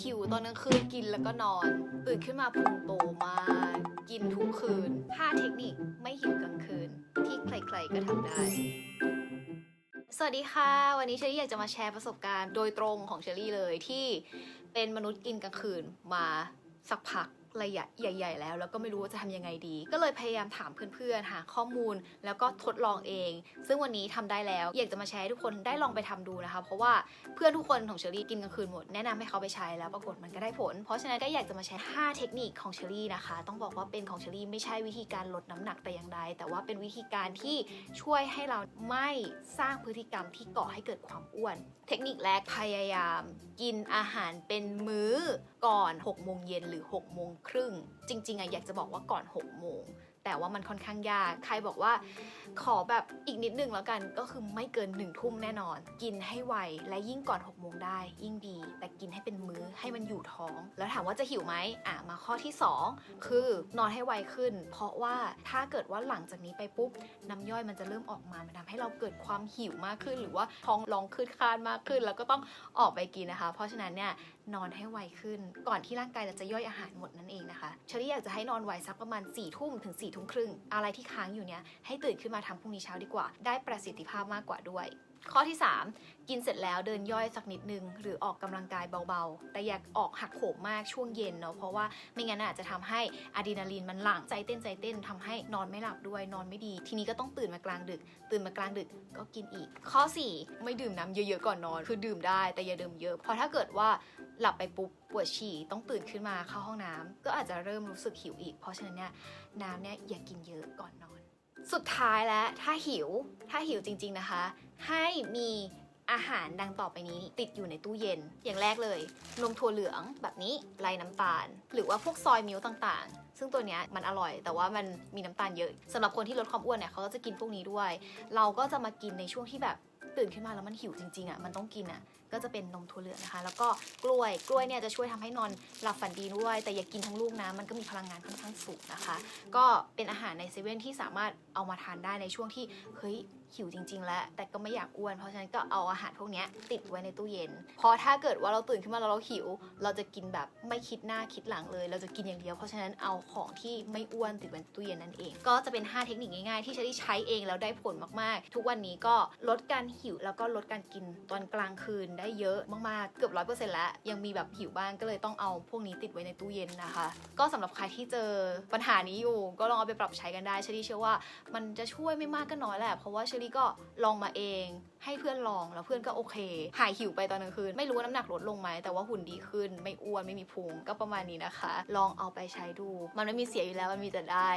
หิวตอนกลางคืนกินแล้วก็นอน ตื่นขึ้นมาพุงโตมาก กินทุกคืน 5 เทคนิคไม่หิวกลางคืน ที่ใครๆก็ทำได้ สวัสดีค่ะ วันนี้เชอรี่อยากจะมาแชร์ประสบการณ์โดยตรงของเชอรี่เลยที่เป็นมนุษย์กินกลางคืนมาสักพัก ระยะใหญ่ ๆ แล้ว แล้วก็ไม่รู้ว่าจะทำยังไงดี ก็เลยพยายามถามเพื่อนๆหาข้อมูล แล้วก็ทดลองเอง ซึ่งวันนี้ทำได้แล้ว อยากจะมาแชร์ให้ทุกคนได้ลองไปทำดูนะคะ เพราะว่าเพื่อนทุกคนของเชอรี่กินกลางคืนหมด แนะนำให้เขาไปใช้แล้วปรากฏมันก็ได้ผล เพราะฉะนั้นก็อยากจะมาแชร์ 5 เทคนิคของเชอรี่นะคะ ต้องบอกว่าเป็นของเชอรี่ไม่ใช่วิธีการลดน้ำหนักแต่อย่างใด แต่ว่าเป็นวิธีการที่ช่วยให้เราไม่สร้างพฤติกรรมที่ก่อให้เกิดความอ้วน เทคนิคแรกพยายามกินอาหารเป็นมื้อก่อน6โมงเย็นหรือ6โมงครึ่ง จริงๆอะอยากจะบอกว่าก่อน6โมงแต่ว่ามันค่อนข้างยาก ใครบอกว่าขอแบบอีกนิดนึงแล้วกันก็คือไม่เกิน1นึ่งทุ่มแน่นอน กินให้ไวและยิ่งก่อน6โมงได้ ยิ่งดี แต่กินให้เป็นมื้อให้มันอยู่ท้อง แล้วถามว่าจะหิวไหมอะมาข้อที่ 2 คือนอนให้ไวขึ้น เพราะว่าถ้าเกิดว่าหลังจากนี้ไปปุ๊บน้ำย่อยมันจะเริ่มออกมามันทำให้เราเกิดความหิวมากขึ้น หรือว่าท้องร้องขึ้นคานมากขึ้น แล้วก็ต้องออกไปกินนะคะ เพราะฉะนั้นเนี่ยนอนให้ไวขึ้น ก่อนที่ร่างกายเราจะย่อยอาหารหมดนั่นเองนะคะเชอรี่อยากจะให้นอนไวสักประมาณ4ี่ทุ่มถึง4ี่ทุ่มครึ่งอะไรที่ค้างอยู่เนี่ยให้ตื่นขึ้นมาทำพรุ่งนี้เช้าดีกว่า ได้ประสิทธิภาพมากกว่าด้วย ข้อที่ 3 กินเสร็จแล้วเดินย่อยสักนิดนึง หรือออกกำลังกายเบาๆ แต่อย่าออกหักโหมมากช่วงเย็นเนาะเพราะว่าไม่งั้นอาจจะทำให้อะดรีนาลีนมันหลั่งใจเต้นใจเต้นทำให้นอนไม่หลับด้วยนอนไม่ดี ทีนี้ก็ต้องตื่นมากลางดึก ตื่นมากลางดึกก็กินอีก ข้อ 4 ไม่ดื่มน้ำเยอะๆก่อนนอน คือดื่มได้แต่อย่าดื่มเยอะเพราะถ้าเกิดว่าหลับไปปุ๊บปวดฉี่ต้องตื่นขึ้นมาเข้าห้องน้ำก็อาจจะเริ่มรู้สึกหิวอีก เพราะฉะนั้นเนี่ยน้ำเนี่ยอย่ากินเยอะก่อนนอน สุดท้ายแล้วถ้าหิว ถ้าหิวจริง ๆนะคะ ให้มีอาหารดังต่อไปนี้ติดอยู่ในตู้เย็น อย่างแรกเลย นมถั่วเหลืองแบบนี้ไรน้ำตาล หรือว่าพวกซอยมิ้วต่างๆ ซึ่งตัวเนี้ยมันอร่อย แต่ว่ามันมีน้ำตาลเยอะสำหรับคนที่ลดความอ้วนเนี่ยเขาก็จะกินพวกนี้ด้วย เราก็จะมากินในช่วงที่แบบ ตื่นขึ้นมาแล้วมันหิวจริงๆอะมันต้องกินอะก็จะเป็นนมถั่วเหลืองนะคะ แล้วก็กล้วยกล้วยเนี่ยจะช่วยทำให้นอนหลับฝันดีด้วย แต่อย่ากินทั้งลูกนะมันก็มีพลังงานค่อนข้างสูงนะคะ ก็เป็นอาหารในเซเว่นที่สามารถเอามาทานได้ในช่วงที่เฮ้ย หิวจริง ๆ แล้ว แต่ก็ไม่อยากอ้วน เพราะฉะนั้นก็เอาอาหารพวกนี้ติดไว้ในตู้เย็น พอถ้าเกิดว่าเราตื่นขึ้นมาแล้วเราหิว เราจะกินแบบไม่คิดหน้าคิดหลังเลย เราจะกินอย่างเดียว เพราะฉะนั้นเอาของที่ไม่อ้วนติดไว้ในตู้เย็นนั่นเอง ก็จะเป็น 5 เทคนิคง่ายๆ ที่ฉันได้ใช้เองแล้วได้ผลมากๆ ทุกวันนี้ก็ลดการหิวแล้วก็ลดการกินตอนกลางคืนได้เยอะมากๆ เกือบร้อยเปอร์เซ็นต์แล้ว ยังมีแบบหิวบ้างก็เลยต้องเอาพวกนี้ติดไว้ในตู้เย็นนะคะ ก็สำหรับใครที่เจอปัญหานี้อยู่ ก็ลองเอาไปปรับใช้กันได้เชอรี่เชื่อว่า มันจะช่วยไม่มากก็น้อยแหละเพราะว่าเชอรี่ก็ลองมาเอง ให้เพื่อนลองแล้วเพื่อนก็โอเค หายหิวไปตอนกลางคืน ไม่รู้ว่าน้ำหนักลดลงไหมแต่ว่าหุ่นดีขึ้น ไม่อ้วนไม่มีพุงก็ประมาณนี้นะคะ ลองเอาไปใช้ดู มันไม่มีเสียอยู่แล้วมันมีแต่ได้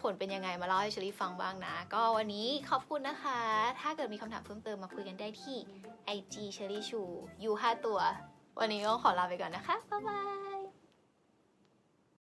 ผลเป็นยังไงมาเล่าให้เชอรี่ฟังบ้างนะ ก็วันนี้ขอบคุณนะคะ ถ้าเกิดมีคำถามเพิ่มเติมมาคุยกันได้ที่ IG เชอรี่ชูยูห้าตัว วันนี้ก็ขอลาไปก่อนนะคะบ๊ายบาย